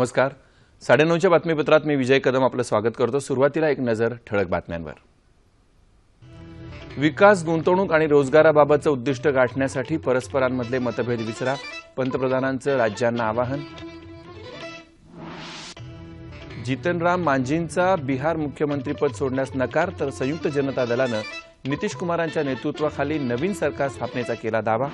नमस्कार. साडेनऊच्या बातमीपत्रात मी विजय कदम आपलं स्वागत करतो. सुरुवातीला एक नजर ठळक बातम्यांवर. विकास गुंतवणूक आणि रोजगाराबाबतचं उद्दिष्ट गाठण्यासाठी परस्परांमधले मतभेद विसरा पंतप्रधानांचं राज्यांना आवाहन. जितनराम मांझींचा बिहार मुख्यमंत्रीपद सोडण्यास नकार तर संयुक्त जनता दलानं नितीश कुमारांच्या नेतृत्वाखाली नवीन सरकार स्थापनेचा केला दावा.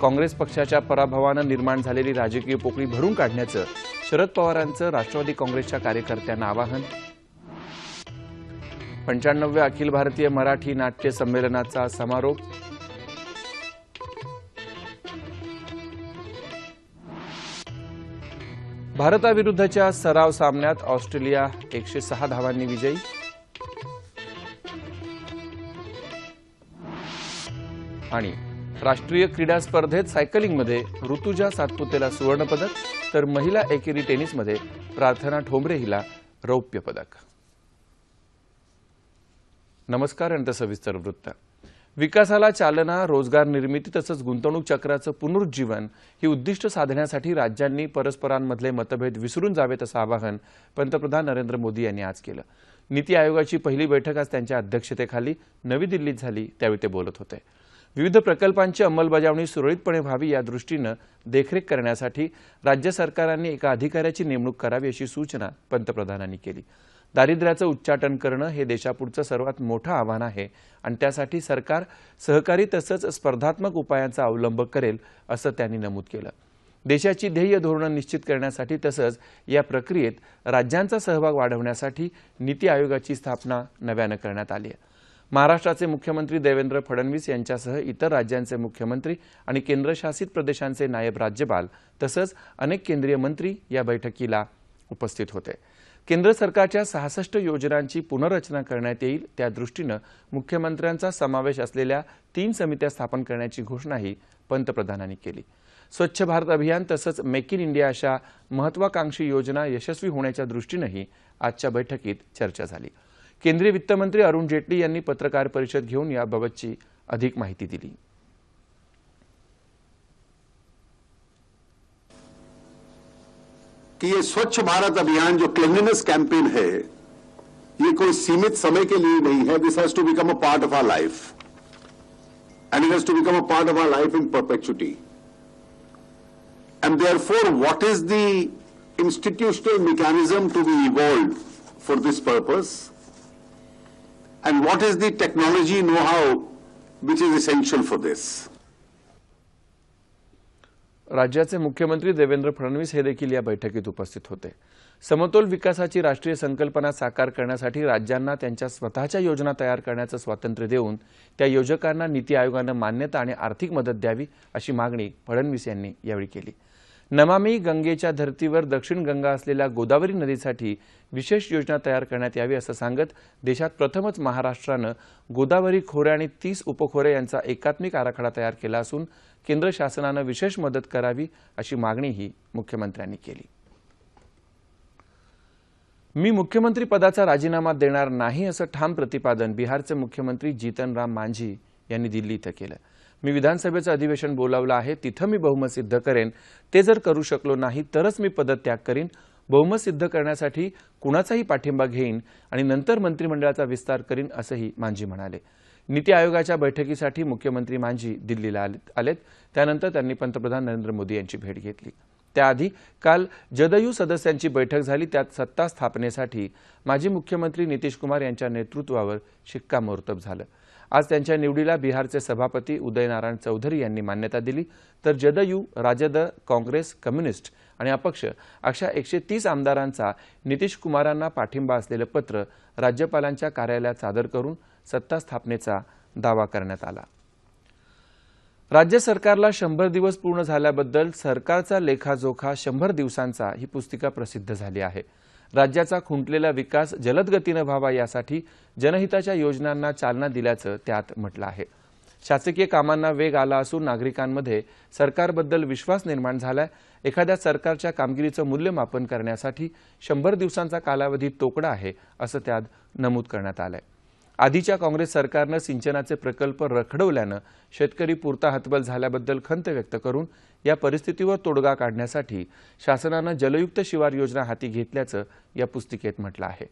काँग्रेस पक्षाच्या पराभवानं निर्माण झालेली राजकीय पोकळी भरून काढण्याचं शरद पवारांचं राष्ट्रवादी काँग्रेसच्या कार्यकर्त्यांना आवाहन. पंच्याण्णव्या अखिल भारतीय मराठी नाट्य संमेलनाचा समारोप. भारताविरुद्धच्या सराव सामन्यात ऑस्ट्रेलिया एकशे सहा धावांनी विजयी. आणि राष्ट्रीय क्रीडा स्पर्धेत सायकलिंगमध्ये ऋतुजा सातपुतेला सुवर्णपदक तर महिला एकेरी टेनिसमध्ये प्रार्थना ठोंबरे हिला रौप्य पदक. नमस्कार आणि सविस्तर वृत्त. विकासाला चालना रोजगार निर्मिती तसंच गुंतवणूक चक्राचं पुनरुज्जीवन ही उद्दिष्ट साधण्यासाठी राज्यांनी परस्परांमधले मतभेद विसरून जावेत असं आवाहन पंतप्रधान नरेंद्र मोदी यांनी आज केलं. नीती आयोगाची पहिली बैठक आज त्यांच्या अध्यक्षतेखाली नवी दिल्लीत झाली त्यावेळी ते बोलत होते. विविध प्रकल्पांची अंमलबजावणी सुरळीतपणे व्हावी या दृष्टीनं देखरेख करण्यासाठी राज्य सरकारांनी एका अधिकाऱ्याची नेमणूक करावी अशी सूचना पंतप्रधानांनी केली. दारिद्र्याचं उच्चाटन करणं हे देशापुढचं सर्वात मोठं आव्हान आहे आणि त्यासाठी सरकार सहकारी तसंच स्पर्धात्मक उपायांचा अवलंब करेल असं त्यांनी नमूद केलं. देशाची ध्येय धोरणं निश्चित करण्यासाठी तसंच या प्रक्रियेत राज्यांचा सहभाग वाढवण्यासाठी नीती आयोगाची स्थापना नव्यानं करण्यात आली आहे. महाराष्ट्राचे मुख्यमंत्री देवेंद्र फडणवीस यांच्यासह इतर राज्यांचे मुख्यमंत्री आणि केंद्रशासित प्रदेशांचे नायब राज्यपाल तसंच अनेक केंद्रीय मंत्री या बैठकीला उपस्थित होते. केंद्र सरकारच्या सहासष्ट योजनांची पुनर्रचना करण्यात येईल त्या दृष्टीनं मुख्यमंत्र्यांचा समावेश असलेल्या तीन समित्या स्थापन करण्याची घोषणाही पंतप्रधानांनी केली. स्वच्छ भारत अभियान तसंच मेक इन इंडिया अशा महत्वाकांक्षी योजना यशस्वी होण्याच्या दृष्टीनंही आजच्या बैठकीत चर्चा झाली. केंद्रीय वित्तमंत्री अरुण जेटली पत्रकार परिषद घेऊन याबाबतची अधिक माहिती दिली. कि ये स्वच्छ भारत अभियान जो क्लिनलीनेस कैंपेन है, ये कोई सीमित समय के लिए नहीं है. This has to become a part of our life and it has to become a part of our life in perpetuity and therefore what is the institutional mechanism to be evolved for this purpose? And what is the technology know-how which is essential for this. राज्याचे मुख्यमंत्री देवेंद्र फडणवीस हे देखील या बैठकीत उपस्थित होते समतोल विकासाची राष्ट्रीय संकल्पना साकार करण्यासाठी राज्यांना त्यांच्या स्वतःच्या योजना तयार करण्याचं स्वातंत्र्य देऊन त्या योजकांना नीती आयोगानं मान्यता आणि आर्थिक मदत द्यावी अशी मागणी फडणवीस यांनी यावेळी केली नमामी गंगेच्या धर्तीवर दक्षिण गंगा असलेल्या गोदावरी नदीसाठी विशेष योजना तयार करण्यात यावी असं सांगत देशात प्रथमच महाराष्ट्रानं गोदावरी खोरे आणि तीस उपखोरे यांचा एकात्मिक आराखडा तयार केला असून केंद्र शासनानं विशेष मदत करावी अशी मागणीही मुख्यमंत्र्यांनी केली. मी मुख्यमंत्री पदाचा राजीनामा देणार नाही असं ठाम प्रतिपादन बिहारचे मुख्यमंत्री जीतनराम मांझी यांनी दिल्ली इथं केलं. मी विधानसभेचं अधिवेशन बोलावलं आहे तिथं मी बहुमत सिद्ध करेन. ते जर करू शकलो नाही तरच मी पदत्याग करीन. बहुमत सिद्ध करण्यासाठी कुणाचाही पाठिंबा घेईन आणि नंतर मंत्रिमंडळाचा विस्तार करीन असंही मांझी म्हणाले. नीती आयोगाच्या बैठकीसाठी मुख्यमंत्री मांझी दिल्लीला आलेत. त्यानंतर त्यांनी पंतप्रधान नरेंद्र मोदी यांची भेट घेतली. त्याआधी काल जदयू सदस्यांची बैठक झाली. त्यात सत्ता स्थापनेसाठी माजी मुख्यमंत्री नितीश कुमार यांच्या नेतृत्वावर शिक्कामोर्तब झालं. आज त्यांच्या निवडीला बिहारचे सभापती उदयनारायण चौधरी यांनी मान्यता दिली. तर जदयू राजद काँग्रेस कम्युनिस्ट आणि अपक्ष अशा एकशे तीस आमदारांचा नितीश कुमारांना पाठिंबा असलेलं पत्र राज्यपालांच्या कार्यालयात सादर करून सत्ता स्थापनेचा दावा करण्यात आला. राज्य सरकारला शंभर दिवस पूर्ण झाल्याबद्दल सरकारचा लेखाजोखा शंभर दिवसांचा ही पुस्तिका प्रसिद्ध झाली आहे. राज्याचा खुंटलेला विकास जलद गतीनं व्हावा यासाठी जनहिताच्या योजनांना चालना दिल्याचं त्यात म्हटलं आहे. शासकीय कामांना वेग आला असून नागरिकांमध्ये सरकारबद्दल विश्वास निर्माण झालाय. एखाद्या सरकारच्या कामगिरीचं मूल्यमापन करण्यासाठी शंभर दिवसांचा कालावधी तोकडा आहे असं त्यात नमूद करण्यात आलंय. आधीच्या काँग्रेस सरकारनं सिंचनाचे प्रकल्प रखडवल्यानं शेतकरी पुरता हतबल झाल्याबद्दल खंत व्यक्त करून या परिस्थितीवर तोडगा काढण्यासाठी शासनानं जलयुक्त शिवार योजना हाती घेतल्याचं या पुस्तिकेत म्हटलं आहे.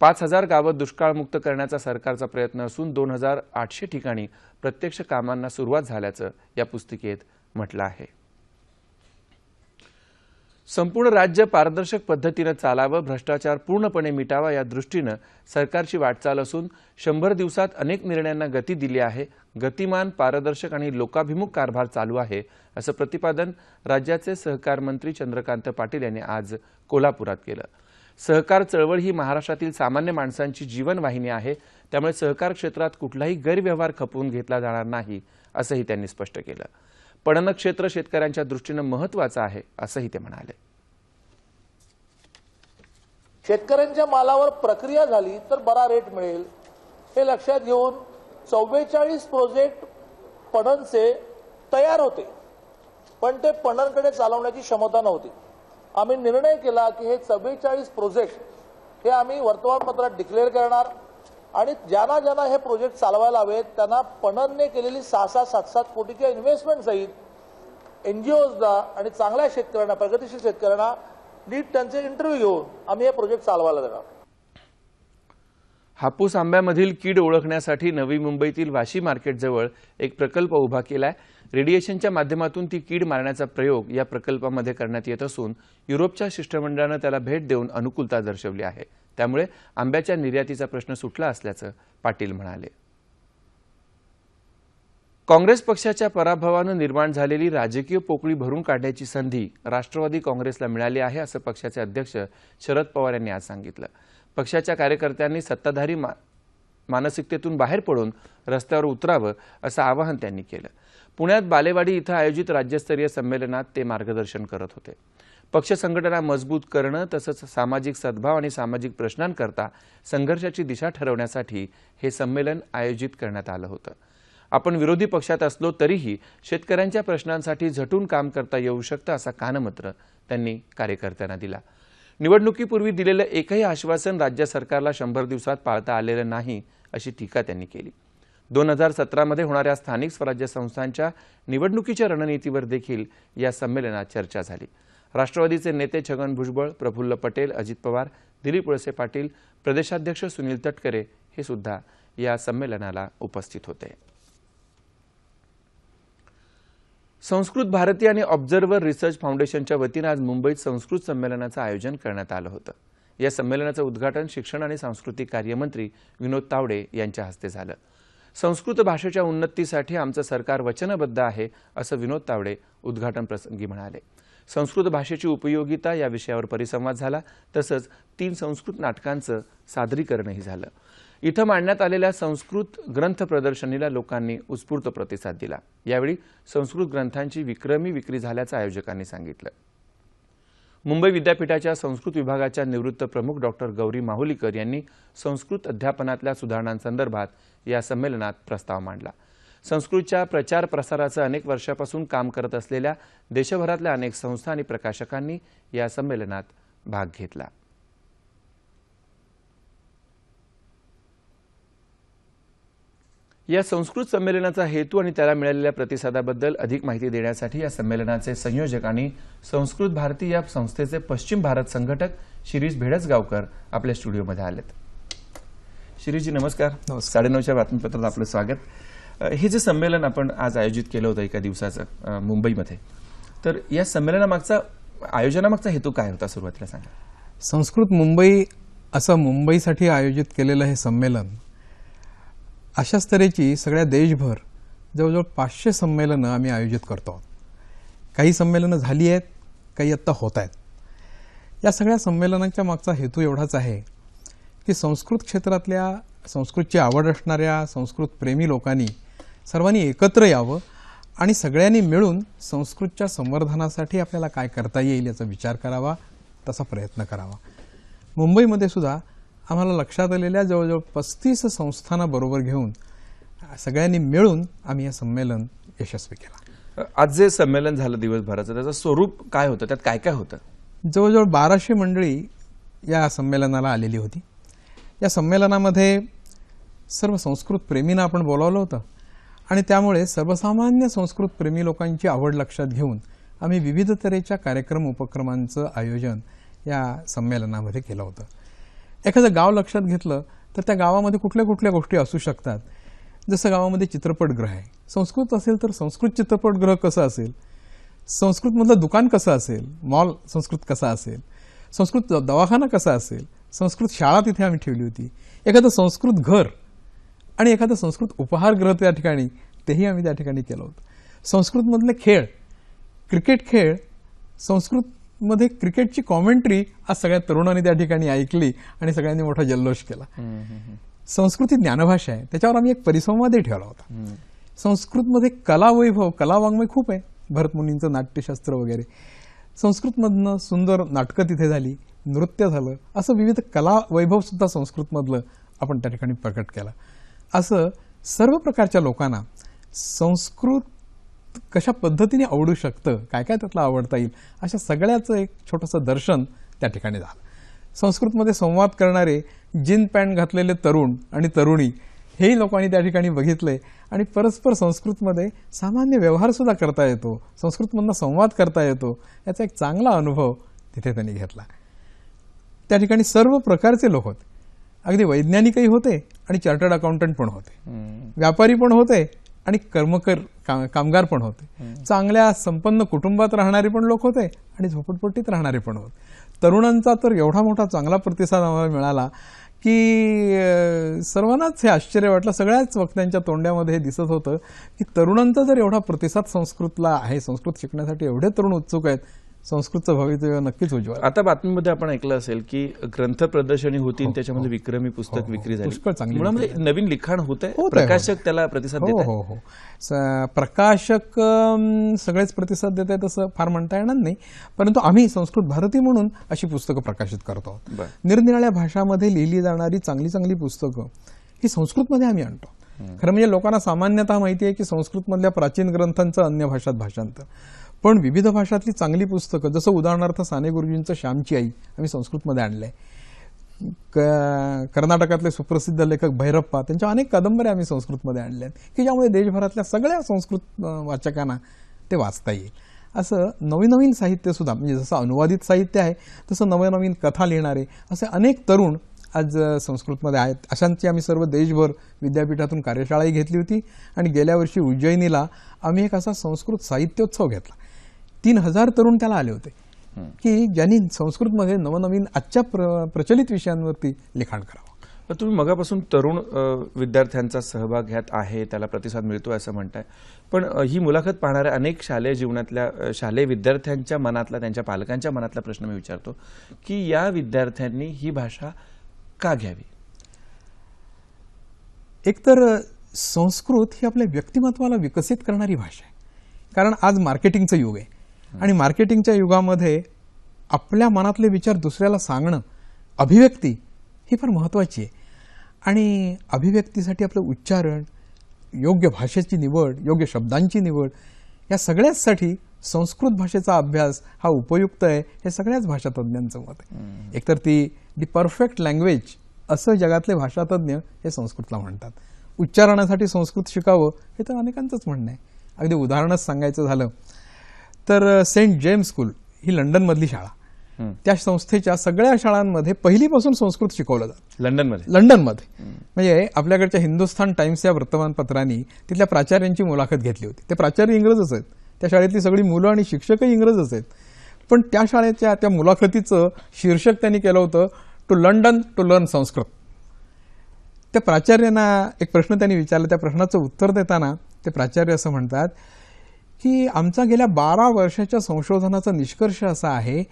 पाच हजार गावं दुष्काळमुक्त करण्याचा सरकारचा प्रयत्न असून दोन हजार आठशे ठिकाणी प्रत्यक्ष कामांना सुरुवात झाल्याचं या पुस्तिकेत म्हटलं आहे. संपूर्ण राज्य पारदर्शक पद्धतीनं चालावं भ्रष्टाचार पूर्णपणे मिटावा या दृष्टीनं सरकारची वाटचाल असून शंभर दिवसात अनेक निर्णयांना गती दिली आहे. गतिमान पारदर्शक आणि लोकाभिमुख कारभार चालू आहे असं प्रतिपादन राज्याचे सहकार मंत्री चंद्रकांत पाटील यांनी आज कोल्हापुरात केलं. सहकार चळवळ ही महाराष्ट्रातील सामान्य माणसांची जीवनवाहिनी आहे. त्यामुळे सहकार क्षेत्रात कुठलाही गैरव्यवहार खपवून घेतला जाणार नाही असंही त्यांनी स्पष्ट केलं. पणन क्षेत्र शेतकऱ्यांच्या दृष्टीनं महत्वाचं आहे असंही ते म्हणाले. शेतकऱ्यांच्या मालावर प्रक्रिया झाली तर बरा रेट मिळेल. हे लक्षात घेऊन चव्वेचाळीस प्रोजेक्ट पणनचे तयार होते. पण ते पणनकडे चालवण्याची क्षमता नव्हती. आम्ही निर्णय केला की हे चव्वेचाळीस प्रोजेक्ट हे आम्ही वर्तमानपत्रात डिक्लेअर करणार. आणि ज्यांना ज्यांना हे प्रोजेक्ट चालवायला हवेत त्यांना पणनने केलेली सहा सहा सात सात कोटीच्या इन्व्हेस्टमेंट सहित एनजीओजना आणि चांगल्या शेतकऱ्यांना प्रगतीशील शेतकऱ्यांना नीट त्यांचे इंटरव्ह्यू घेऊन आम्ही हे प्रोजेक्ट चालवायला देणार हापूस आंब्यामधील कीड ओळखण्यासाठी नवी मुंबईतील वाशी मार्केटजवळ एक प्रकल्प उभा केलाय. रेडिएशनच्या माध्यमातून ती कीड मारण्याचा प्रयोग या प्रकल्पामध्ये करण्यात येत असून युरोपच्या शिष्टमंडळानं त्याला भेट देऊन अनुकूलता दर्शवली आहे. त्यामुळे आंब्याच्या निर्यातीचा प्रश्न सुटला असल्याचं पाटील म्हणाले. काँग्रेस पक्षाच्या पराभवानं निर्माण झालेली राजकीय पोकळी भरून काढण्याची संधी राष्ट्रवादी काँग्रेसला मिळाली आहे असं पक्षाचे अध्यक्ष शरद पवार यांनी आज सांगितलं. पक्षाच्या कार्यकर्त्यांनी सत्ताधारी मा मानसिकतेतून बाहेर पडून रस्त्यावर उतरावं असं आवाहन त्यांनी केलं. पुण्यात बालेवाडी इथं आयोजित राज्यस्तरीय संमेलनात ते मार्गदर्शन करत होते. पक्ष संघटना मजबूत करणं तसंच सामाजिक सद्भाव आणि सामाजिक प्रश्नांकरता संघर्षाची दिशा ठरवण्यासाठी हे संमेलन आयोजित करण्यात आलं होतं. आपण विरोधी पक्षात असलो तरीही शेतकऱ्यांच्या प्रश्नांसाठी झटून काम करता येऊ शकतं असा कानमत्र त्यांनी कार्यकर्त्यांना दिला. निवडणुकीपूर्वी दिलेलं एकही आश्वासन राज्य सरकारला शंभर दिवसात पाळता आलेलं नाही अशी टीका त्यांनी केली. दोन हजार सतरामध्ये होणाऱ्या स्थानिक स्वराज्य संस्थांच्या निवडणुकीच्या रणनीतीवर देखील या संमेलनात चर्चा झाली. राष्ट्रवादीचे नेते छगन भुजबळ प्रफुल्ल पटेल अजित पवार दिलीप वळसे पाटील प्रदेशाध्यक्ष सुनील तटकरे हे सुद्धा या संमेलनाला उपस्थित होते. संस्कृत भारती आणि ऑब्झर्व्हर रिसर्च फाउंडेशनच्या वतीनं आज मुंबईत संस्कृत संमेलनाचं आयोजन करण्यात आलं होतं. या संमेलनाचं उद्घाटन शिक्षण आणि सांस्कृतिक कार्यमंत्री विनोद तावडे यांच्या हस्ते झालं. संस्कृत भाषेच्या उन्नतीसाठी आमचं सरकार वचनबद्ध आहे असं विनोद तावडे उद्घाटन प्रसंगी म्हणाले. संस्कृत भाषेची उपयोगिता या विषयावर परिसंवाद झाला. तसंच तीन संस्कृत नाटकांचं सादरीकरणही झालं. इथं मांडण्यात आलेल्या संस्कृत ग्रंथ प्रदर्शनीला लोकांनी उत्स्फूर्त प्रतिसाद दिला. यावेळी संस्कृत ग्रंथांची विक्रमी विक्री झाल्याचं आयोजकांनी सांगितलं. मुंबई विद्यापीठाच्या संस्कृत विभागाच्या निवृत्त प्रमुख डॉक्टर गौरी माहुलीकर यांनी संस्कृत अध्यापनातल्या सुधारणांसंदर्भात या संमेलनात प्रस्ताव मांडला. संस्कृतच्या प्रचार प्रसाराचं अनेक वर्षापासून काम करत असलेल्या देशभरातल्या अनेक संस्था आणि प्रकाशकांनी या संमेलनात भाग घेतला. या संस्कृत संमेलनाचा हेतू आणि त्याला मिळालेल्या प्रतिसादाबद्दल अधिक माहिती देण्यासाठी या संमेलनाचे संयोजक आणि संस्कृत भारती या संस्थेचे पश्चिम भारत संघटक शिरीष भेडसगावकर आपल्या स्टुडिओमध्ये आलेत. शिरीषजी नमस्कार. साडेनऊच्या बातमीपत्रात आपलं स्वागत. हे जे संमेलन आपण आज आयोजित केलं होतं एका दिवसाचं मुंबईमध्ये तर या संमेलनामागचा आयोजनामागचा हेतू काय होता सुरुवातीला सांगा? संस्कृत मुंबई असं मुंबईसाठी आयोजित केलेलं हे संमेलन अशाच तऱ्हेची सगळ्या देशभर जवळजवळ पाचशे संमेलनं आम्ही आयोजित करतो. काही संमेलनं झाली आहेत काही आत्ता होत आहेत. या सगळ्या संमेलनांच्या मागचा हेतू एवढाच आहे की संस्कृत क्षेत्रातल्या संस्कृतची आवड असणाऱ्या संस्कृत प्रेमी लोकांनी सर्वांनी एकत्र यावं आणि सगळ्यांनी मिळून संस्कृतच्या संवर्धनासाठी आपल्याला काय करता येईल याचा विचार करावा तसा प्रयत्न करावा. मुंबईमध्ये सुद्धा आम्हाला लक्षात आलेल्या जवळजवळ पस्तीस संस्थांना बरोबर घेऊन सगळ्यांनी मिळून आम्ही हे संमेलन यशस्वी केला. आज जे संमेलन झालं दिवसभराचं त्याचं स्वरूप काय होतं? त्यात काय काय होतं? जवळजवळ बाराशे मंडळी या संमेलनाला आलेली होती. या संमेलनामध्ये सर्व संस्कृत प्रेमींना आपण बोलावलं होतं. आणि त्यामुळे सर्वसामान्य संस्कृत प्रेमी लोकांची आवड लक्षात घेऊन आम्ही विविध तऱ्हेच्या कार्यक्रम उपक्रमांचं आयोजन या संमेलनामध्ये केलं होतं. एखादं गाव लक्षात घेतलं तर त्या गावामध्ये कुठल्या कुठल्या गोष्टी असू शकतात. जसं गावामध्ये चित्रपटगृह आहे. संस्कृत असेल तर संस्कृत चित्रपटगृह कसं असेल? संस्कृतमधलं दुकान कसं असेल? मॉल संस्कृत कसा असेल? संस्कृत दवाखाना कसा असेल? संस्कृत शाळा तिथे आम्ही ठेवली होती. एखादं संस्कृत घर आणि एखादं संस्कृत उपहारगृह त्या ठिकाणी तेही आम्ही त्या ठिकाणी केलं होतं. संस्कृतमधले खेळ क्रिकेट खेळ संस्कृतमध्ये क्रिकेटची कॉमेंट्री आज सगळ्या तरुणांनी त्या ठिकाणी ऐकली आणि सगळ्यांनी मोठा जल्लोष केला. संस्कृती ज्ञानभाषा आहे. त्याच्यावर आम्ही एक परिसंवादही ठेवला होता. संस्कृतमध्ये कला वैभव कला वाङ्मय खूप आहे. भरतमुनींचं नाट्यशास्त्र वगैरे. संस्कृतमधनं सुंदर नाटकं तिथे झाली नृत्य झालं असं विविध कला वैभव सुद्धा संस्कृतमधलं आपण त्या ठिकाणी प्रकट केलं. असं सर्व प्रकारच्या लोकांना संस्कृत कशा पद्धतीने आवडू शकतं काय काय त्यातलं आवडता येईल अशा सगळ्याचं एक छोटंसं दर्शन त्या ठिकाणी झालं. संस्कृतमध्ये संवाद करणारे जीन पॅन्ट घातलेले तरुण आणि तरुणी हेही लोकांनी त्या ठिकाणी बघितले आणि परस्पर संस्कृतमध्ये सामान्य व्यवहारसुद्धा करता येतो संस्कृतमधनं संवाद करता येतो याचा एक चांगला अनुभव तिथे त्यांनी घेतला. त्या ठिकाणी सर्व प्रकारचे लोक होते. अगदी वैज्ञानिकही होते आणि चार्टर्ड अकाउंटंट पण होते. व्यापारी पण होते आणि कर्मकर कामगार पण होते. चांगल्या संपन्न कुटुंबात राहणारे पण लोक होते आणि झोपडपट्टीत राहणारे पण होते. तरुणांचा तर एवढा मोठा चांगला प्रतिसाद आम्हाला मिळाला की सर्वांनाच हे आश्चर्य वाटलं. सगळ्याच वक्त्यांच्या तोंड्यामध्ये हे दिसत होतं की तरुणांचा जर एवढा प्रतिसाद संस्कृतला आहे संस्कृत शिकण्यासाठी एवढे तरुण उत्सुक आहेत संस्कृतचं भवितव्य नक्कीच उज्ज्वल आता बातमीमध्ये आपण ऐकलं असेल की ग्रंथ प्रदर्शनी होती आणि त्याच्यामध्ये विक्रमी पुस्तक विक्री झाली. हो, पुष्कळ चांगली मुळामध्ये नवीन लिखाण होत आहे प्रकाशक त्याला प्रतिसाद हो देत हो हो. प्रकाशक सगळेच प्रतिसाद देत आहेत असं फार म्हणता येणार नाही. परंतु आम्ही संस्कृत भारती म्हणून अशी पुस्तकं प्रकाशित करतो. निरनिराळ्या भाषामध्ये लिहिली जाणारी चांगली चांगली पुस्तकं ही संस्कृतमध्ये आम्ही आणतो. खरं म्हणजे लोकांना सामान्यतः माहिती आहे की संस्कृतमधल्या प्राचीन ग्रंथांचं अन्य भाषात भाषांतर. पण विविध भाषातली चांगली पुस्तकं जसं उदाहरणार्थ साने गुरुजींचं श्यामची आई आम्ही संस्कृतमध्ये आणलंय. क- कर्नाटकातले सुप्रसिद्ध लेखक भैरप्पा त्यांच्या अनेक कादंबऱ्या आम्ही संस्कृतमध्ये आणल्या आहेत की ज्यामुळे देशभरातल्या सगळ्या संस्कृत वाचकांना ते वाचता येईल. असं नवनवीन साहित्यसुद्धा म्हणजे जसं अनुवादित साहित्य आहे तसं नवनवीन कथा लिहिणारे असे अनेक तरुण आज संस्कृतमध्ये आहेत. अशांची आम्ही सर्व देशभर विद्यापीठातून कार्यशाळाही घेतली होती आणि गेल्या वर्षी उज्जैनीला आम्ही एक असा संस्कृत साहित्योत्सव घेतला. तीन हजार तरुण त्याला आले होते. की ज्यांनी संस्कृतमध्ये नवनवीन आजच्या प्र प्रचलित विषयांवरती लिखाण करावं. तुम्ही मगापासून तरुण विद्यार्थ्यांचा सहभाग ह्यात आहे त्याला प्रतिसाद मिळतो असं म्हणताय. पण ही मुलाखत पाहणाऱ्या अनेक शालेय जीवनातल्या शालेय विद्यार्थ्यांच्या मनातला त्यांच्या पालकांच्या मनातला प्रश्न मी विचारतो की या विद्यार्थ्यांनी ही भाषा का घ्यावी? एकतर संस्कृत ही आपल्या व्यक्तिमत्वाला विकसित करणारी भाषा आहे. कारण आज मार्केटिंगचं युग आहे. आणि मार्केटिंगच्या युगामध्ये आपल्या मनातले विचार दुसऱ्याला सांगणं अभिव्यक्ती ही फार महत्त्वाची आहे. आणि अभिव्यक्तीसाठी आपलं उच्चारण योग्य भाषेची निवड योग्य शब्दांची निवड या सगळ्याचसाठी संस्कृत भाषेचा अभ्यास हा उपयुक्त आहे हे सगळ्याच भाषातज्ञांचं मत आहे. एकतर ती दी परफेक्ट लँग्वेज असं जगातले भाषातज्ञ हे संस्कृतला म्हणतात. उच्चारणासाठी संस्कृत शिकावं हे तर अनेकांचंच म्हणणं आहे. अगदी उदाहरणच सांगायचं झालं तर सेंट जेम्स स्कूल ही लंडनमधली शाळा. त्या संस्थेच्या सगळ्या शाळांमध्ये पहिलीपासून संस्कृत शिकवलं जातं. लंडनमध्ये? लंडनमध्ये. म्हणजे आपल्याकडच्या हिंदुस्थान टाइम्स या वर्तमानपत्रांनी तिथल्या प्राचार्यांची मुलाखत घेतली होती. ते प्राचार्य इंग्रजच आहेत. त्या शाळेतली सगळी मुलं आणि शिक्षकही इंग्रजच आहेत. पण त्या शाळेच्या त्या मुलाखतीचं शीर्षक त्यांनी केलं होतं to London to learn Sanskrit. त्या प्राचार्यांना एक प्रश्न त्यांनी विचारला. त्या प्रश्नाचं उत्तर देताना ते प्राचार्य असं म्हणतात की आमचा गेल्या बारा वर्षाच्या संशोधनाचा निष्कर्ष असा आहे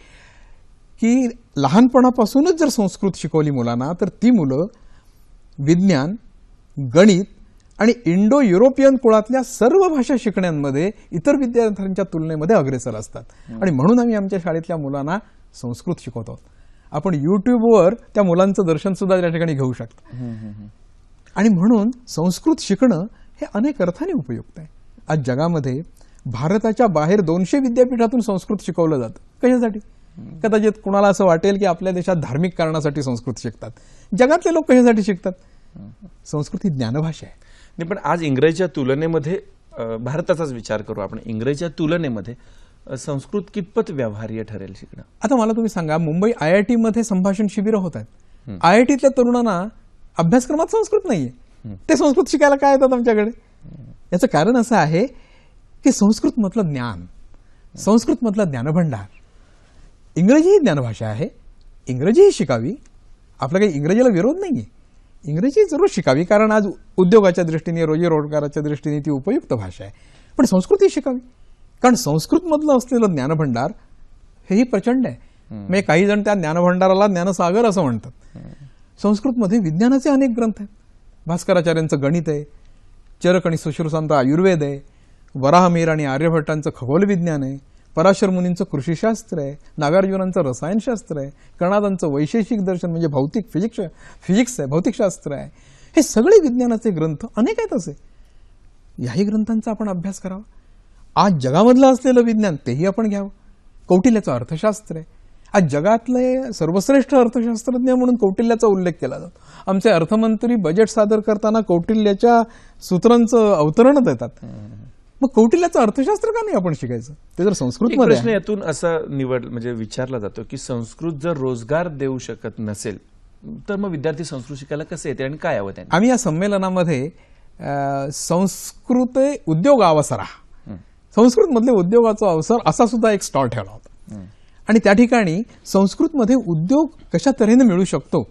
की लहानपणापासूनच जर संस्कृत शिकवली मुलांना तर ती मुलं विज्ञान गणित आणि इंडो युरोपियन कुळातल्या सर्व भाषा शिकण्यांमध्ये इतर विद्यार्थ्यांच्या तुलनेमध्ये अग्रेसर असतात. आणि म्हणून आम्ही आमच्या शाळेतल्या मुलांना संस्कृत शिकवतो. आपण युट्यूबवर त्या मुलांचं दर्शन सुद्धा त्या ठिकाणी घेऊ शकता. आणि म्हणून संस्कृत शिकणं हे अनेक अर्थाने उपयुक्त आहे. आज जगामध्ये भारताच्या बाहेर दोनशे विद्यापीठातून संस्कृत शिकवलं जातं. कशासाठी? कदाचित कुणाला असं वाटेल की आपल्या देशात धार्मिक कारणासाठी संस्कृत शिकतात. जगातले लोक कशासाठी शिकतात? संस्कृत ही ज्ञानभाषा आहे. नाही पण आज इंग्रजीच्या तुलनेमध्ये भारताचाच विचार करू आपण. इंग्रजीच्या तुलनेमध्ये संस्कृत कितपत व्यवहार्य ठरेल शिकणं? आता मला तुम्ही सांगा मुंबई आय आय टी मध्ये संभाषण शिबिरं होत आहेत. आय आय टीतल्या तरुणांना अभ्यासक्रमात संस्कृत नाहीये. ते संस्कृत शिकायला काय येतात आमच्याकडे? याचं कारण असं आहे की संस्कृत मधलं ज्ञान संस्कृत मधलं ज्ञानभंडार. इंग्रजी ही ज्ञानभाषा आहे. इंग्रजी ही शिकावी. आपला काही इंग्रजीला विरोध नाहीये. इंग्रजी जरूर शिकावी कारण आज उद्योगाच्या दृष्टीने रोजी रोजगाराच्या दृष्टीने ती उपयुक्त भाषा आहे. पण संस्कृत ही शिकावी. कारण संस्कृतमधलं असलेलं ज्ञानभंडार हेही प्रचंड आहे. म्हणजे काही जण त्या ज्ञानभंडाराला ज्ञानसागर असं म्हणतात. संस्कृतमध्ये विज्ञानाचे अनेक ग्रंथ आहेत. भास्कराचार्यांचं गणित आहे. चरक आणि सुश्रुतांचं आयुर्वेद आहे. वराहमीर आणि आर्यभट्टांचं खगोल विज्ञान आहे पराशर मुनींचं कृषीशास्त्र आहे नागार्जुनांचं रसायनशास्त्र आहे कणादांचं वैशेषिक दर्शन म्हणजे भौतिक फिजिक्स फिजिक्स आहे भौतिकशास्त्र आहे. हे सगळे विज्ञानाचे ग्रंथ अनेक आहेत असे. याही ग्रंथांचा आपण अभ्यास करावा. आज जगामधलं असलेलं विज्ञान तेही आपण घ्यावं. कौटिल्याचं अर्थशास्त्र आहे. आज जगातले सर्वश्रेष्ठ अर्थशास्त्रज्ञ म्हणून कौटिल्याचा उल्लेख केला जातो. आमचे अर्थमंत्री बजेट सादर करताना कौटिल्याच्या सूत्रांचं अवतरण देतात. मग कौटिल्याचं अर्थशास्त्र का नाही आपण शिकायचं? ते जर संस्कृतमध्ये प्रश्न. यातून असा निवड म्हणजे विचारला जातो की संस्कृत जर रोजगार देऊ शकत नसेल तर मग विद्यार्थी संस्कृत शिकायला कसे येते आणि काय हवं त्यांनी? आम्ही या संमेलनामध्ये संस्कृत उद्योग अवसरा संस्कृत मधले उद्योगाचा अवसर असा सुद्धा एक स्टॉल ठेवला होता. आणि त्या ठिकाणी संस्कृतमध्ये उद्योग कशा तऱ्हेने मिळू शकतो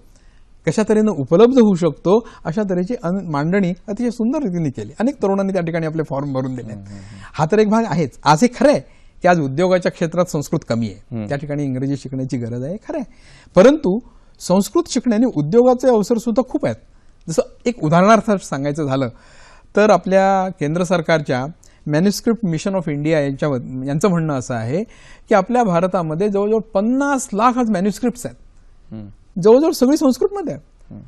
कशा तऱ्हेनं उपलब्ध होऊ शकतो अशा तऱ्हेची अन- मांडणी अतिशय सुंदर रीतीने केली. अनेक तरुणांनी त्या ठिकाणी आपले फॉर्म भरून दिले. हा तर एक भाग आहेच. आज हे खरं आहे की आज उद्योगाच्या क्षेत्रात संस्कृत कमी आहे. त्या ठिकाणी इंग्रजी शिकण्याची गरज आहे खरं आहे परंतु संस्कृत शिकण्याने उद्योगाचे अवसर सुद्धा खूप आहेत. जसं एक उदाहरणार्थ सांगायचं झालं तर आपल्या केंद्र सरकारच्या मॅन्युस्क्रिप्ट मिशन ऑफ इंडिया यांच्या यांचं म्हणणं असं आहे की आपल्या भारतामध्ये जवळजवळ पन्नास लाख आज मॅन्युस्क्रिप्ट आहेत. जवळजवळ सगळी संस्कृतमध्ये आहे.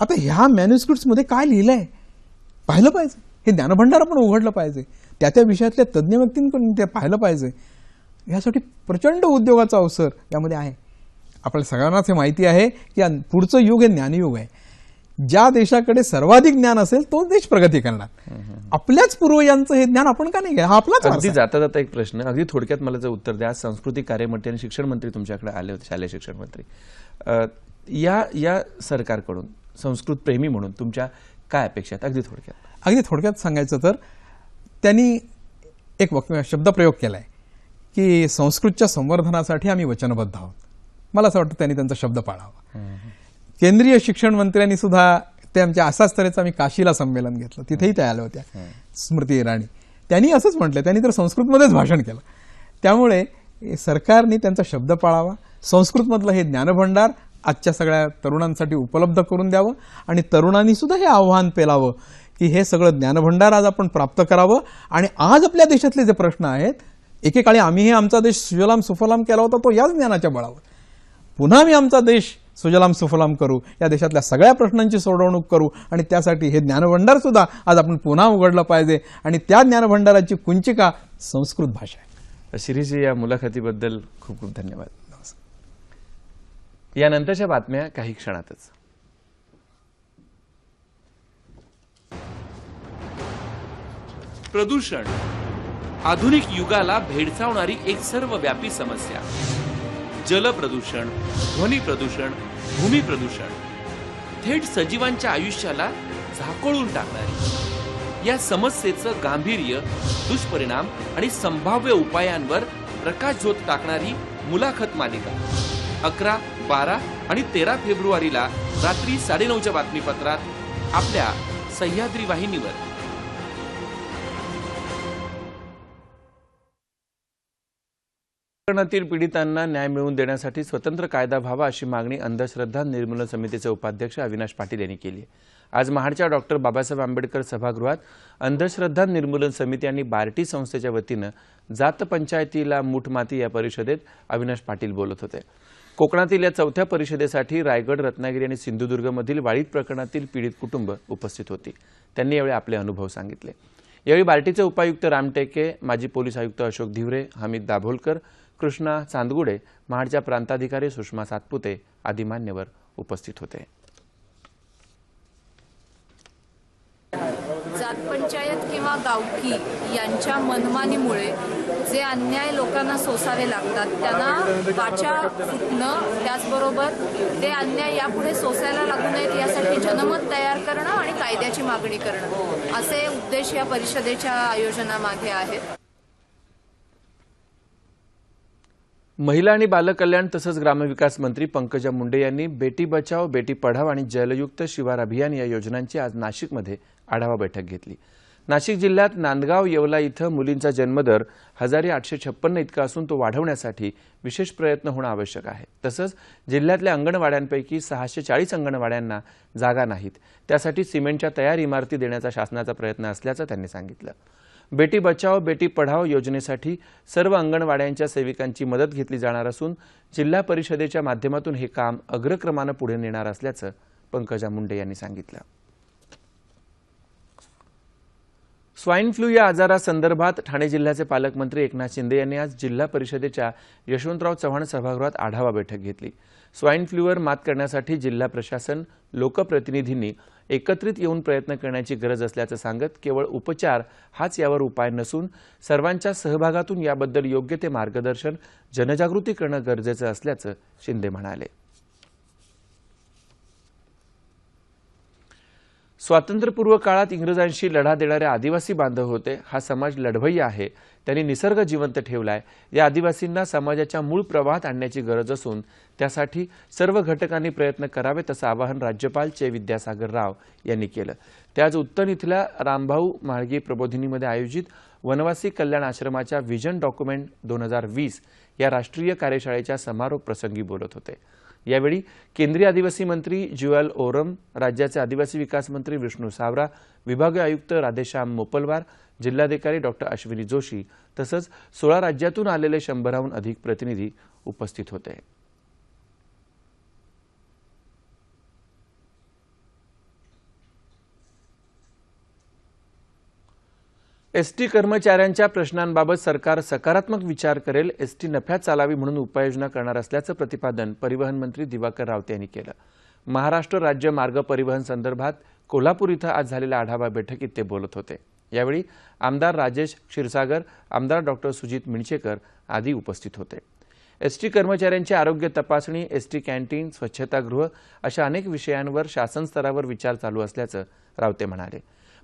आता ह्या मॅन्युस्क्रिप्टमध्ये काय लिहिलंय? पाहिलं पाहिजे. हे ज्ञानभंडार आपण उघडलं पाहिजे. त्या त्या विषयातल्या तज्ज्ञ व्यक्तींकडून ते पाहिलं पाहिजे. यासाठी प्रचंड उद्योगाचा अवसर यामध्ये आहे. आपल्याला सगळ्यांनाच हे माहिती आहे की पुढचं युग हे ज्ञानयुग आहे. ज्या देशाकडे सर्वाधिक ज्ञान असेल तो देश प्रगती करणार. आपल्याच पूर्वजांचं हे ज्ञान आपण का नाही घ्या हा आपलाच अगदी आहे. जाता जाता एक प्रश्न. अगदी थोडक्यात मला जर उत्तर द्या. सांस्कृतिक कार्यमंत्री आणि शिक्षण मंत्री तुमच्याकडे आले होते शालेय शिक्षण मंत्री या या सरकारकडून संस्कृत प्रेमी म्हणून तुमच्या काय अपेक्षा आहेत? अगदी थोडक्यात. अगदी थोडक्यात सांगायचं तर त्यांनी एक वक शब्दप्रयोग केलाय की संस्कृतच्या संवर्धनासाठी आम्ही वचनबद्ध आहोत. मला असं वाटतं त्यांनी त्यांचा शब्द पाळावा. केंद्रीय शिक्षण मंत्र्यांनी सुद्धा ते आमच्या असाच तऱ्हेचं आम्ही काशीला संमेलन घेतलं. तिथेही त्या आल्या होत्या स्मृती इराणी. त्यांनी असंच म्हटलं त्यांनी तर संस्कृतमध्येच भाषण केलं. त्यामुळे सरकारने त्यांचा शब्द पाळावा संस्कृतमधलं हे ज्ञानभंडार आजच्या सगळ्या तरुणांसाठी उपलब्ध करून द्यावं आणि तरुणांनी सुद्धा हे आव्हान पेलावं की हे सगळं ज्ञानभंडार आज आपण प्राप्त करावं. आणि आज आपल्या देशातले जे प्रश्न आहेत एकेकाळी आम्हीही आमचा देश सुजलाम सुफलाम केला होता तो याच ज्ञानाच्या बळावर. पुन्हा मी आमचा देश सुजलाम सुफलाम करू या देशातल्या सगळ्या प्रश्नांची सोडवणूक करू आणि त्यासाठी हे ज्ञानभंडार सुद्धा आज आपण पुन्हा उघडलं पाहिजे. आणि त्या ज्ञानभंडाराची कुंचिका संस्कृत भाषा आहे. श्रीजी या मुलाखतीबद्दल खूप खूप धन्यवाद. यानंतरच्या बातम्या काही क्षणातच. प्रदूषण. आधुनिक युगाला भेडसावणारी एक सर्वव्यापी समस्या. जल प्रदूषण ध्वनी प्रदूषण भूमी प्रदूषण. थेट सजीवांच्या आयुष्याला झाकोळून टाकणारी. या समस्येचं गांभीर्य दुष्परिणाम आणि संभाव्य उपायांवर प्रकाशझोत टाकणारी मुलाखत मालिका. अकरा बारा आणि तेरा फेब्रुवारीला रात्री साडेनऊच्या बातमीपत्रात आपल्या सह्याद्री वाहिनीवर. प्रकरणातील पीडितांना न्याय मिळवून देण्यासाठी स्वतंत्र कायदा व्हावा अशी मागणी अंधश्रद्धा निर्मूलन समितीचे उपाध्यक्ष अविनाश पाटील यांनी केली आज महाडच्या डॉक्टर बाबासाहेब आंबेडकर सभागृहात अंधश्रद्धा निर्मूलन समिती आणि बार्टी संस्थेच्या वतीनं जात पंचायतीला मूठमाती या परिषदेत अविनाश पाटील बोलत होते. कोकणातील या चौथ्या परिषदेसाठी रायगड रत्नागिरी आणि सिंधुदुर्गमधील वाळीत प्रकरणातील पीडित कुटुंब उपस्थित होती. त्यांनी यावेळी आपले अनुभव सांगितले. यावेळी बार्टीचे उपायुक्त रामटेके माजी पोलीस आयुक्त अशोक धिवरे हमीद दाभोलकर कृष्णा चांदगुडे महाडच्या प्रांताधिकारी सुषमा सातपुते आदी मान्यवर उपस्थित होते. गावकी यांच्या मनमानीमुळे जे अन्याय लोकांना सोसावे लागतात त्यांना वाचा फुटणं त्याचबरोबर ते अन्याय यापुढे सोसायला लागू नयेत यासाठी जनमत तयार करणं आणि कायद्याची मागणी करणं. असे उद्देश या परिषदेच्या आयोजनामागे आहेत. महिला आणि बालकल्याण तसंच ग्रामविकास मंत्री पंकजा मुंडे यांनी बेटी बचाव बेटी पढाव आणि जलयुक्त शिवार अभियान या योजनांची आज नाशिकमध्ये आढावा बैठक घेतली. नाशिक जिल्ह्यात नांदगाव येवला इथं मुलींचा जन्मदर हजारी आठशे छप्पन्न इतका असून तो वाढवण्यासाठी विशेष प्रयत्न होणं आवश्यक आहे. तसंच जिल्ह्यातल्या अंगणवाड्यांपैकी सहाशे चाळीस अंगणवाड्यांना जागा नाहीत. त्यासाठी सिमेंटच्या तयार इमारती देण्याचा शासनाचा प्रयत्न असल्याचं त्यांनी सांगितलं. बेटी बचाव बेटी पढाव योजनेसाठी सर्व अंगणवाड्यांच्या सेविकांची मदत घेतली जाणार असून जिल्हा परिषदेच्या माध्यमातून हे काम अग्रक्रमानं पुढे नेणार असल्याचं पंकजा मुंडे यांनी सांगितलं. स्वाईन फ्लू या आजारासंदर्भात ठाणे जिल्ह्याचे पालकमंत्री एकनाथ शिंदे यांनी आज जिल्हा परिषदेच्या यशवंतराव चव्हाण सभागृहात आढावा बैठक घेतली. स्वाईन फ्लूवर मात करण्यासाठी जिल्हा प्रशासन लोकप्रतिनिधींनी एकत्रित येऊन प्रयत्न करण्याची गरज असल्याचं सांगत केवळ उपचार हाच यावर उपाय नसून सर्वांच्या सहभागातून याबद्दल योग्य ते मार्गदर्शन जनजागृती करणं गरजेचं असल्याचं शिंदे म्हणाले. स्वातंत्र्यपूर्व काळात इंग्रजांशी लढा देणारे आदिवासी बांधव होते. हा समाज लढवय्या आहे. त्यांनी निसर्ग जिवंत ठेवलाय. या आदिवासींना समाजाच्या मूळ प्रवाहात आणण्याची गरज असून त्यासाठी सर्व घटकांनी प्रयत्न करावेत असं आवाहन राज्यपाल चे विद्यासागर राव यांनी केलं. ते आज उत्तन इथल्या रामभाऊ म्हाळगी प्रबोधिनीमध्ये आयोजित वनवासी कल्याण आश्रमाच्या व्हिजन डॉक्युमेंट दोन हजार वीस या राष्ट्रीय कार्यशाळेच्या समारोप प्रसंगी बोलत होते. यावेळी केंद्रीय आदिवासी मंत्री ज्युएल ओरम राज्याचे आदिवासी विकास मंत्री विष्णू सावरा विभागीय आयुक्त राधेश्याम मोपलवार जिल्हाधिकारी डॉक्टर अश्विनी जोशी तसंच सोळा राज्यातून आलेले शंभराहून अधिक प्रतिनिधी उपस्थित होते. एसटी कर्मचाऱ्यांच्या प्रश्नांबाबत सरकार सकारात्मक विचार करेल एसटी नफ्यात चालावी म्हणून उपाययोजना करणार असल्याचं प्रतिपादन परिवहन मंत्री दिवाकर रावते यांनी केलं. महाराष्ट्र राज्य मार्ग परिवहन संदर्भात कोल्हापूर इथं आज झालेल्या आढावा बैठकीत ते बोलत होते. यावेळी आमदार राजेश क्षीरसागर आमदार डॉक्टर सुजित मिणचेकर आदी उपस्थित होते. एसटी कर्मचाऱ्यांची आरोग्य तपासणी एसटी कॅन्टीन स्वच्छतागृह अशा अनेक विषयांवर शासन स्तरावर विचार चालू असल्याचं रावते म्हणाले.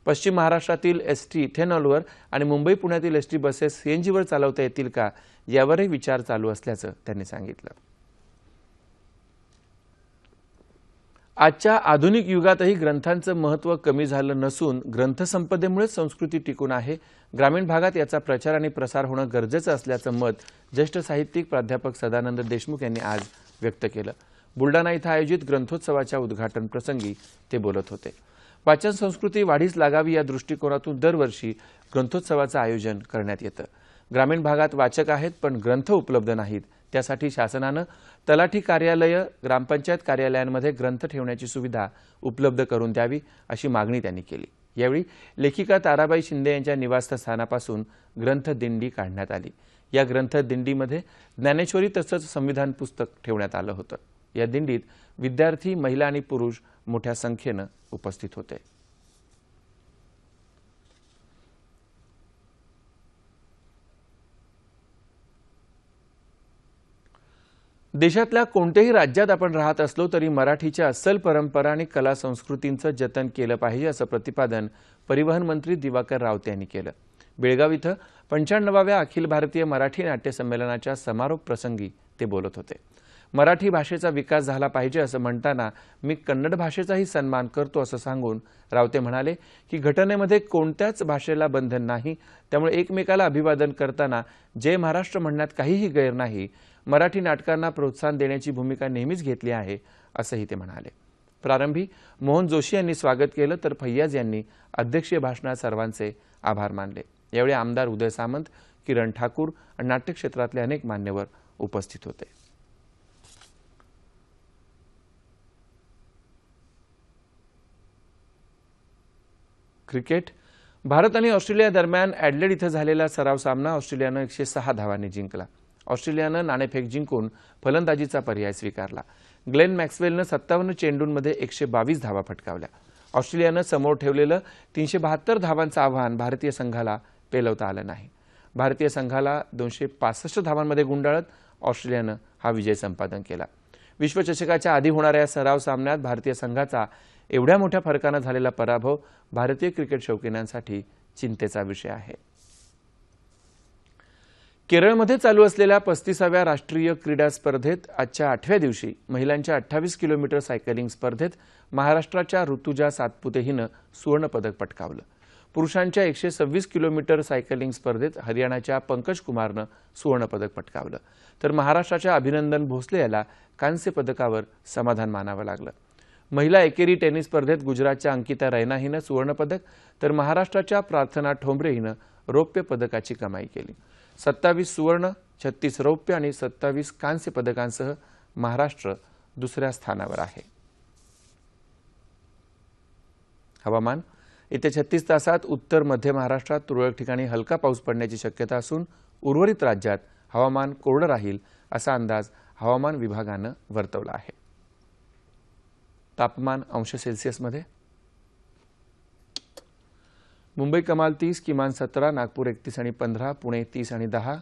पश्चिम महाराष्ट्रातील एस टी इथेनॉलवर आणि मुंबई पुण्यातील एस टी बसेस सीएनजीवर चालवता येतील का यावरही विचार चालू असल्याचं त्यांनी सांगितलं. आजच्या आधुनिक युगातही ग्रंथांचं महत्त्व कमी झालं नसून ग्रंथसंपदेमुळेच संस्कृती टिकून आहे. ग्रामीण भागात याचा प्रचार आणि प्रसार होणं गरजेचं असल्याचं मत ज्येष्ठ साहित्यिक प्राध्यापक सदानंद देशमुख यांनी आज व्यक्त केलं. बुलडाणा इथं आयोजित ग्रंथोत्सवाच्या उद्घाटन प्रसंगी ते बोलत होते. वाचन संस्कृती वाढीस लागावी या दृष्टिकोनातून दरवर्षी ग्रंथोत्सवाचं आयोजन करण्यात येतं. ग्रामीण भागात वाचक आहेत पण ग्रंथ उपलब्ध नाहीत. त्यासाठी शासनानं तलाठी कार्यालयं ग्रामपंचायत कार्यालयांमध्ये ग्रंथ ठेवण्याची सुविधा उपलब्ध करून द्यावी अशी मागणी त्यांनी केली. यावेळी लेखिका ताराबाई शिंदे यांच्या निवासस्थानापासून ग्रंथ दिंडी काढण्यात आली. या ग्रंथ दिंडीमध्ये ज्ञानेश्वरी तसंच संविधान पुस्तक ठेवण्यात आलं होतं. या दिंडीत विद्यार्थी महिला आणि पुरुष मोठ्या संख्येनं उपस्थित होते. देशातल्या कोणत्याही राज्यात आपण राहत असलो तरी मराठीच्या अस्सल परंपरा आणि कला संस्कृतींचं जतन केलं पाहिजे असं प्रतिपादन परिवहन मंत्री दिवाकर रावते यांनी केलं. बेळगाव इथं पंच्याण्णवाव्या अखिल भारतीय मराठी नाट्य संमेलनाच्या समारोप प्रसंगी ते बोलत होते. मराठी भाषेचा विकास झाला पाहिजे असं म्हणताना मी कन्नड भाषेचाही सन्मान करतो असं सांगून रावते म्हणाले की घटनेमध्ये कोणत्याच भाषेला बंधन नाही त्यामुळे एकमेकाला अभिवादन करताना जय महाराष्ट्र म्हणण्यात काहीही गैर नाही मराठी नाटकांना प्रोत्साहन देण्याची भूमिका नेहमीच घेतली आहे असंही ते म्हणाले. प्रारंभी मोहन जोशी यांनी स्वागत केलं तर फैयाज यांनी अध्यक्षीय भाषणात सर्वांचे आभार मानले. यावेळी आमदार उदय सामंत किरण ठाकूर आणि नाट्यक्षेत्रातले अनेक मान्यवर उपस्थित होते. क्रिकेट. भारत आणि ऑस्ट्रेलिया दरम्यान ॲडलेड इथं झालेला सराव सामना ऑस्ट्रेलियानं एकशे सहा धावांनी जिंकला. ऑस्ट्रेलियानं नाणेफेक जिंकून फलंदाजीचा पर्याय स्वीकारला. ग्लेन मॅक्सवेलनं सत्तावन्न चेंडूंमध्ये एकशे बावीस धावा फटकावल्या. ऑस्ट्रेलियानं समोर ठेवलेलं तीनशे बहात्तर धावांचं आव्हान भारतीय संघाला पेलवता आलं नाही. भारतीय संघाला दोनशे पासष्ट धावांमध्ये गुंडाळत ऑस्ट्रेलियानं हा विजय संपादन केला. विश्वचषकाच्या आधी होणाऱ्या सराव सामन्यात भारतीय संघाचा एवढ्या मोठ्या फरकानं झालेला पराभव भारतीय क्रिकेट शौकीनांसाठी चिंतेचा विषय आहे. केरळमध्ये चालू असलेल्या पस्तीसाव्या राष्ट्रीय क्रीडा स्पर्धेत आजच्या आठव्या दिवशी महिलांच्या अठ्ठावीस किलोमीटर सायकलिंग स्पर्धेत महाराष्ट्राच्या ऋतुजा सातपुते हिनं सुवर्णपदक पटकावलं. पुरुषांच्या एकशे सव्वीस किलोमीटर सायकलिंग स्पर्धेत हरियाणाच्या पंकज कुमारनं सुवर्णपदक पटकावलं. तर महाराष्ट्राच्या अभिनंदन भोसले याला कांस्य पदकावर समाधान मानावं लागलं. महिला एकेरी टेनिस स्पर्धेत गुजरातच्या अंकिता रैना हिनं सुवर्णपदक तर महाराष्ट्राच्या प्रार्थना ठोंबरे हिनं रौप्य पदकाची कमाई केली. सत्तावीस सुवर्ण छत्तीस रौप्य आणि सत्तावीस कांस्य पदकांसह महाराष्ट्र दुसऱ्या स्थानावर आहे. हवामान. येत्या छत्तीस तासात उत्तर मध्य महाराष्ट्रात तुरळक ठिकाणी हलका पाऊस पडण्याची शक्यता असून उर्वरित राज्यात हवामान कोरडं राहील असा अंदाज हवामान विभागानं वर्तवला आहे. तापमान अंश सेल्सिअसमध्ये मुंबई कमाल तीस किमान सतरा नागपूर एकतीस आणि पंधरा पुणे तीस आणि दहा.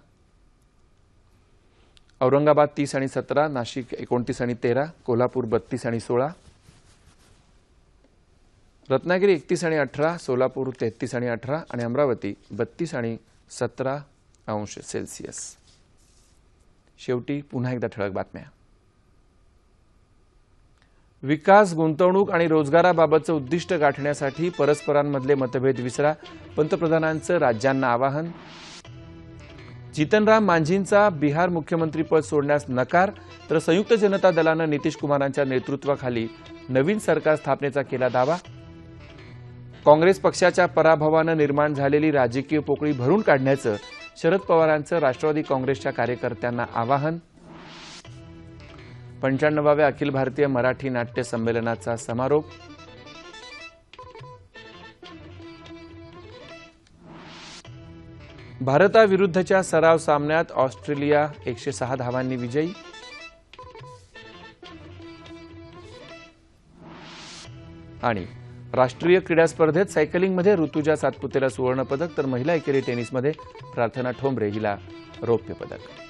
औरंगाबाद तीस आणि सतरा नाशिक एकोणतीस आणि तेरा कोल्हापूर बत्तीस आणि सोळा. रत्नागिरी एकतीस आणि अठरा सोलापूर तेहतीस आणि अठरा आणि अमरावती बत्तीस आणि सतरा अंश सेल्सिअस शेवटी पुन्हा एकदा ठळक बातम्या. विकास गुंतवणूक आणि रोजगाराबाबतचं उद्दिष्ट गाठण्यासाठी परस्परांमधले मतभेद विसरा. पंतप्रधानांचं राज्यांना आवाहन. जितनराम मांझींचा बिहार मुख्यमंत्रीपद सोडण्यास नकार तर संयुक्त जनता दलानं नितीश कुमारांच्या नेतृत्वाखाली नवीन सरकार स्थापनेचा केला दावा. काँग्रेस पक्षाच्या पराभवानं निर्माण झालेली राजकीय पोकळी भरून काढण्याचं शरद पवारांचं राष्ट्रवादी काँग्रेसच्या कार्यकर्त्यांना आवाहन. पंच्याण्णवाव्या अखिल भारतीय मराठी नाट्य संमेलनाचा समारोप. भारताविरुद्धच्या सराव सामन्यात ऑस्ट्रेलिया एकशे सहा धावांनी विजयी. आणि राष्ट्रीय क्रीडा स्पर्धेत सायकलिंगमध्ये ऋतुजा सातपुतेला सुवर्णपदक तर महिला एकेरी टेनिसमध्ये प्रार्थना ठोंबरे हिला रौप्य पदक.